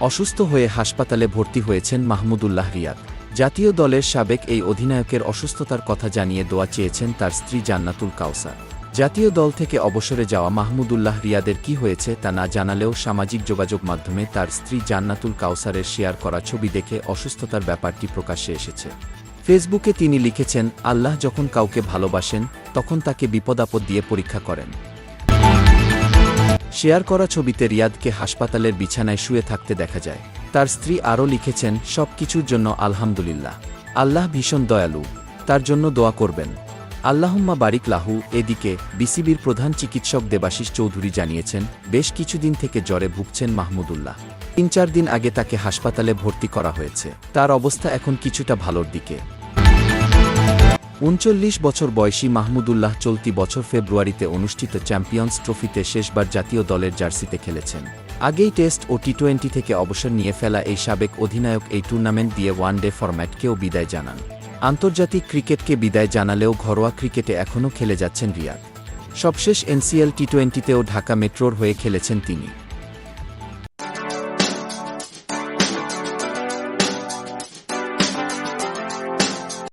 অসুস্থ হয়ে হাসপাতালে ভর্তি হয়েছেন মাহমুদুল্লাহ রিয়াদ। জাতীয় দলের সাবেক এই অধিনায়কের অসুস্থতার কথা জানিয়ে দোয়া চেয়েছেন তার স্ত্রী জান্নাতুল কাউসার। জাতীয় দল থেকে অবসরে যাওয়া মাহমুদুল্লাহ রিয়াদের কি হয়েছে তা না জানালেও সামাজিক যোগাযোগ মাধ্যমে তার স্ত্রী জান্নাতুল কাউসারের শেয়ার করা ছবি দেখে অসুস্থতার ব্যাপারটি প্রকাশ্যে এসেছে। ফেসবুকে তিনি লিখেছেন, আল্লাহ যখন কাউকে ভালোবাসেন, তখন তাকে বিপদাপদ দিয়ে পরীক্ষা করেন। শেয়ার করা ছবিতে রিয়াদকে হাসপাতালের বিছানায় শুয়ে থাকতে দেখা যায়। তার স্ত্রী আরও লিখেছেন, সব কিছুর জন্য আলহামদুলিল্লাহ। আল্লাহ ভীষণ দয়ালু। তার জন্য দোয়া করবেন। আল্লাহুম্মা বারিক লাহু এদিকে বিসিবির প্রধান চিকিৎসক দেবাশিস চৌধুরী জানিয়েছেন, বেশ কিছুদিন থেকে জ্বরে ভুগছেন মাহমুদুল্লাহ। তিন চার দিন আগে তাকে হাসপাতালে ভর্তি করা হয়েছে। তার অবস্থা এখন কিছুটা ভালোর দিকে। উনচল্লিশ বছর বয়সী মাহমুদুল্লাহ চলতি বছর ফেব্রুয়ারিতে অনুষ্ঠিত চ্যাম্পিয়ন্স ট্রফিতে শেষবার জাতীয় দলের জার্সিতে খেলেছেন। আগেই টেস্ট ও টি টোয়েন্টি থেকে অবসর নিয়ে ফেলা এই সাবেক অধিনায়ক এই টুর্নামেন্ট দিয়ে ওয়ান ডে ফরম্যাটকেও বিদায় জানান। আন্তর্জাতিক ক্রিকেটকে বিদায় জানালেও ঘরোয়া ক্রিকেটে এখনও খেলে যাচ্ছেন রিয়াদ। সবশেষ এনসিএল টি টোয়েন্টিতেও ঢাকা মেট্রোর হয়ে খেলেছেন তিনি।